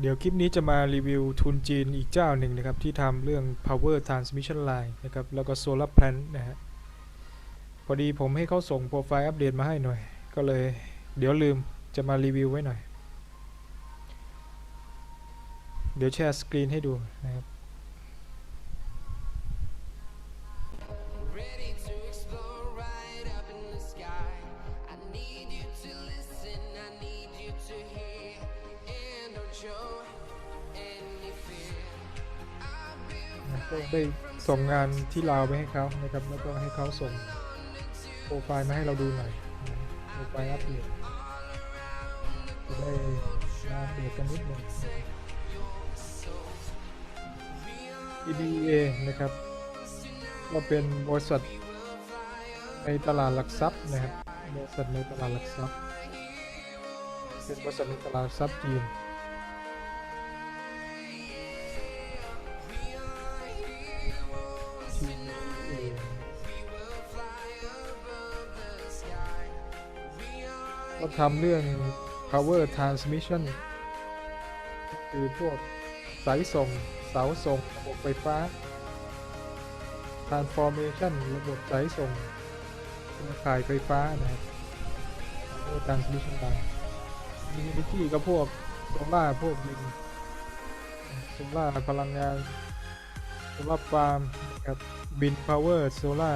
เดี๋ยวคลิปนี้จะมารีวิวทุนจีนอีกเจ้าหนึ่งนะครับ ที่ทำเรื่อง power transmission line นะครับ แล้วก็ solar plant นะฮะพอดีผมให้เขาส่งโปรไฟล์อัปเดตมาให้หน่อย ก็เลยเดี๋ยวลืมจะมารีวิวไว้หน่อย เดี๋ยวแชร์สกรีนให้ดูนะครับ ได้ส่งงานที่ลาวไปให้เขานะครับ แล้วก็ให้เขาส่งโปรไฟล์มาให้เราดูหน่อยโปรไฟล์อัปเดตจะได้มาเดตกันนิดหนึ่ง EDA นะครับ ก็เป็นบริษัทในตลาดหลักทรัพย์นะครับบริษัทในตลาดหลักทรัพย์ เป็นบริษัทในตลาดหลักทรัพย์จีน ก็ทำเรื่อง power transmission คือพวกสายส่ง เสาส่ง ระบบไฟฟ้า transformation ระบบสายส่งเครือข่ายไฟฟ้านะครับ power transmission line utility ก็พวกโซล่าพวกวินโซล่าพลังงานโซล่าฟาร์มนะครับบินพาวเวอร์โซล่า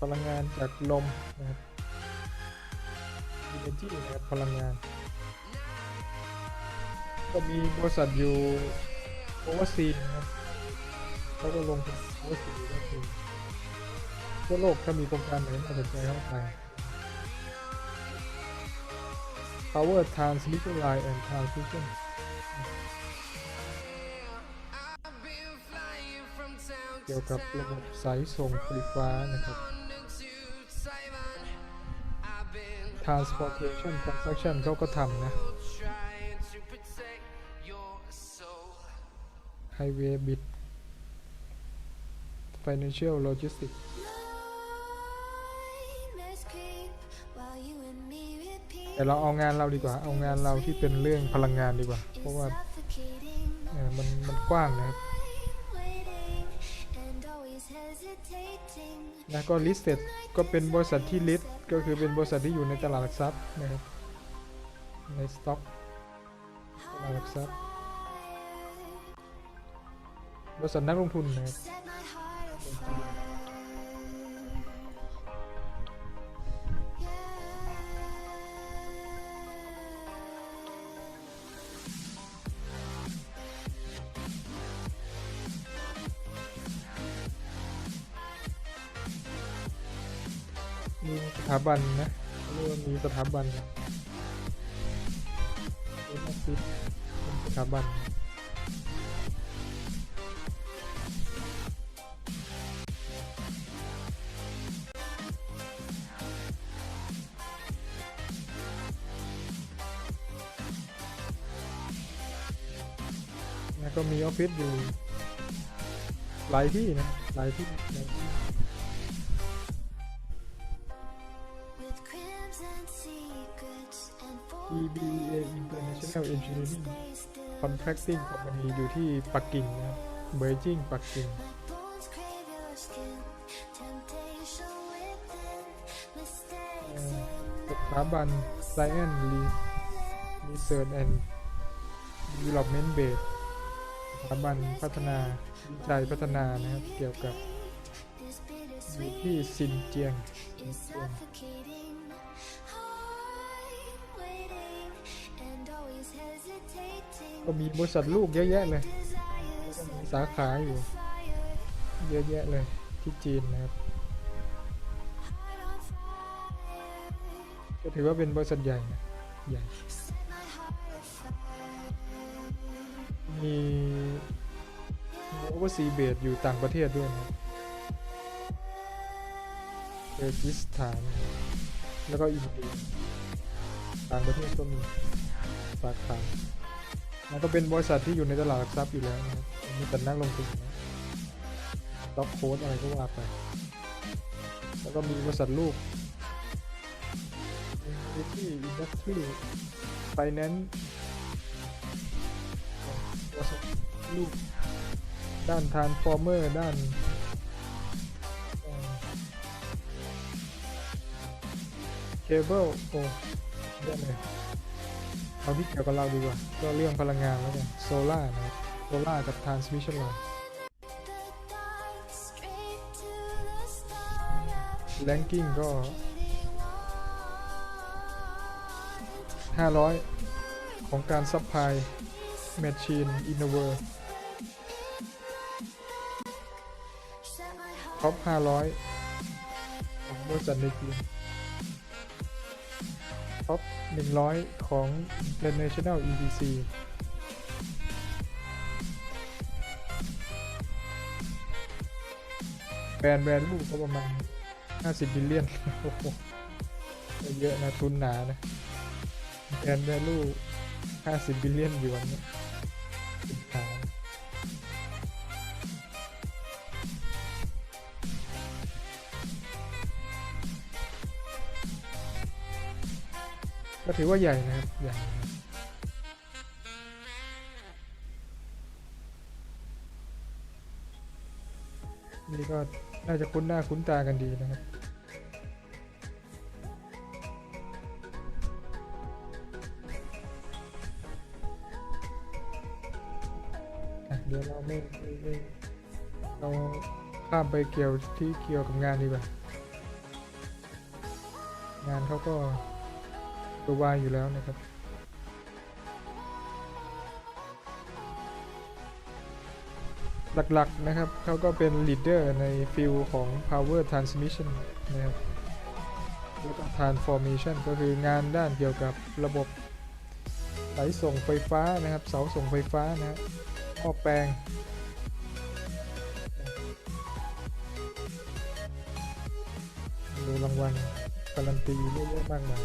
พลังงานจากลมนะครับ energy นะครับพลังงาน ก็มีบริษัทอยู่โอเวอร์ซีนะครับเขาก็ลงทุนโอเวอร์ซีก็คือทั่วโลกถ้ามีโครงการไหนน่าสนใจเข้าไป Power Transmission Line and Transmission เกี่ยวกับระบบสายส่งไฟฟ้านะครับ transportation transaction เขาก็ทำนะ highway bit financial logistics แต่เราเอางานเราดีกว่า เอางานเราที่เป็นเรื่องพลังงานดีกว่า เพราะว่ามันมันกว้างนะครับ and always hesitating. แล้วก็ listed ก็เป็นบริษัทที่ลิสก็คือเป็นบริษัทที่อยู่ในตลาดหลักทรัพย์นะครับในสต็อกตลาดหลักทรัพย์บริษัทนักลงทุนนะครับาบันนะเรียกว่ามีสถาบันเป็นออฟฟิศเป็นสถาบันแล้วก็มีออฟฟิศอยู่หลายที่นะหลายที่หลายที่ EBA International Engineering. Contracting Company อยู่ที่ปักกิ่งนะครับเบอร์จิงปักกิ่งสถาบัน Science Research and Development Base สถาบันพัฒนาวิจัยพัฒนานะครับ เกี่ยวกับอยู่ที่ซินเจียงซินเจียง ก็มีบริษัทลูกเยอะแยะเลย สาขาอยู่ เยอะแยะเลยที่จีนนะครับ ก็ถือว่าเป็นบริษัทใหญ่นะใหญ่ มีโอเวอร์ซีเบสอยู่ต่างประเทศด้วยนะครับเออร์กิสถาน แล้วก็อินเดียต่างประเทศก็มีสาขา แล้วก็เป็นบริษัทที่อยู่ในตลาดหลักทรัพย์อยู่แล้วนะครับมีแต่นักลงทุนนะล็อกโค้ดอะไรก็ว่าไป แล้วก็มีบริษัทลูก Infinity Industry Finance ตัวสลูก ด้านทานฟอร์เมอร์ด้านเคเบิลโอ้เยอะเลย เอาที่เกี่ยวกับเราดีกว่าก็เรื่องพลังงานแล้วกันโซล่านะโซล่ากับทานสมิชชั่นไลน์แ a งกิ้งก็500 ของการซัพพลายแมชชีนอินเวอร์ Set my heart ท็อป500ของบริษัทในจีน ท็อป 100 ของ International EDC แบรนด์แบรนด์ลูกก็ประมาณ 50บิลเลียนโอ้โหเยอะนะทุนหนานะแบรนด์แบรนด์ลูก 50บิลเลียนอยู่วันนี้ ก็ถือว่าใหญ่นะครับใหญ่นี่ก็น่าจะคุ้นหน้าคุ้นตากันดีนะครับเดี๋ยวเราไม่ไม่ไม่เราข้ามไปเกี่ยวที่เกี่ยวกับงานดีกว่า งานเขาก็ ตัววายอยู่แล้วนะครับหลักๆนะครับเขาก็เป็น leader ในฟิลของ power transmission นะครับแล้วก็ transformation ก็คืองานด้านเกี่ยวกับระบบไหลส่งไฟฟ้านะครับ เสาส่งไฟฟ้านะฮะหม้อแปลง ดูรางวัลการันตีเยอะแยะมากมาย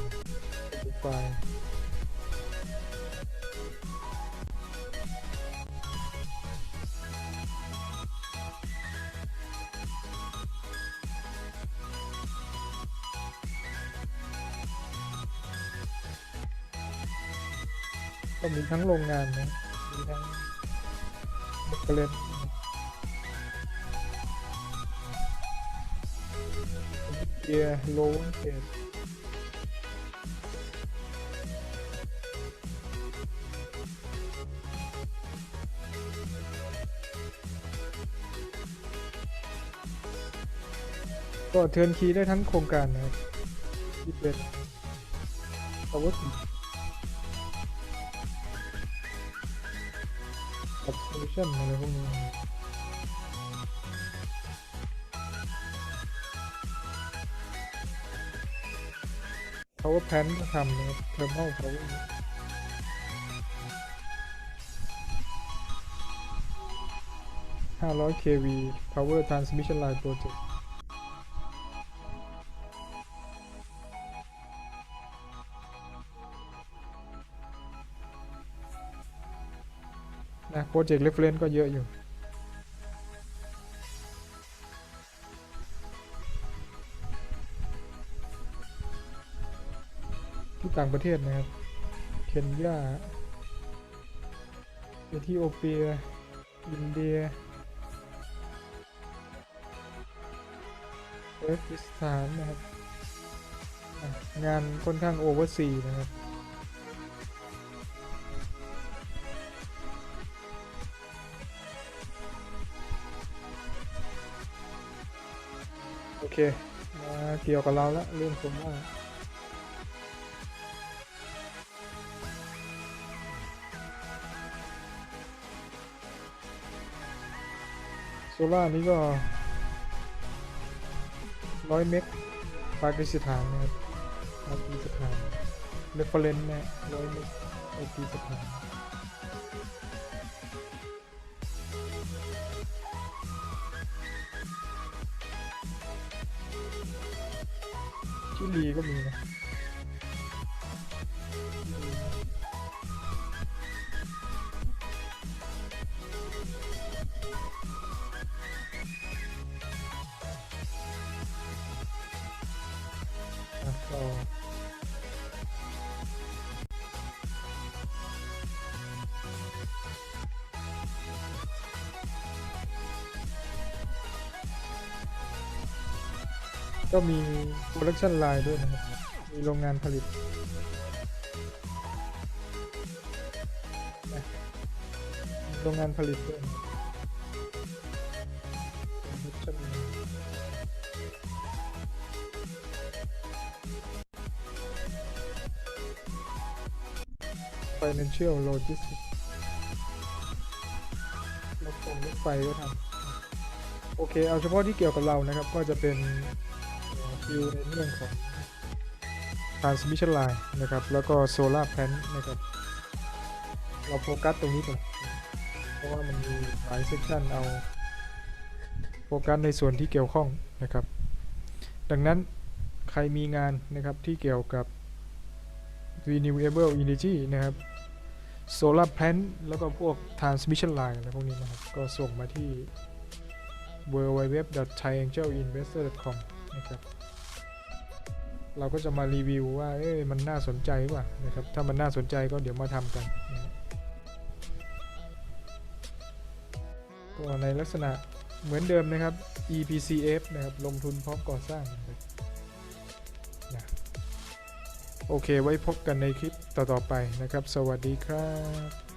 ไฟล์ก็มีทั้งโรงงานนะ มีทั้งบุคเลนเกียร์โลว์เกต ก็เทิร์นคีย์ได้ทั้งโครงการนะครับที่เป็น power กับ solution อะไรพวกนี้ power plant ก็ทำนะครับ thermal power 500 kV power transmission line project โปรเจกต์ reference ก็เยอะอยู่ ที่ต่างประเทศนะครับ เคนยาเอธิโอเปีย อินเดียเอฟกิสถานนะครับ งานค่อนข้างโอเวอร์ซีนะครับ โอเคมาเกี่ยวกับเราละเรื่องผมว่าโซล่านี้ก็ร้อยเมกปากีสถานนะครับปากีสถานเรฟเฟรนซ์เนี่ยร้อยเมกปากีสถาน ดีก็มีนะ ก็มีโปรดักชันไลน์ด้วยนะครับ มีโรงงานผลิต โรงงานผลิตด้วยนะ production line financial logistics รถฟงรถไฟก็ทำโอเค เอาเฉพาะที่เกี่ยวกับเรานะครับ ก็จะเป็น ฟิวในเรื่องของ transmission line นะครับ แล้วก็ solar plant นะครับ เราโฟกัสตรงนี้ก่อนเพราะว่ามันมีหลายเซสชันเอาโฟกัสในส่วนที่เกี่ยวข้องนะครับ ดังนั้นใครมีงานนะครับที่เกี่ยวกับ renewable energy นะครับ solar plant แล้วก็พวก transmission line อะไรพวกนี้นะครับ ก็ส่งมาที่ www.triangeleinvestor.com นะครับ เราก็จะมารีวิวว่าเอ้ยมันน่าสนใจหรือเปล่านะครับ ถ้ามันน่าสนใจก็เดี๋ยวมาทำกันนะก็ในลักษณะเหมือนเดิมนะครับ EPCF นะครับ ลงทุนพร้อมก่อสร้างนะโอเคไว้พบกันในคลิปต่อๆไปนะครับ สวัสดีครับ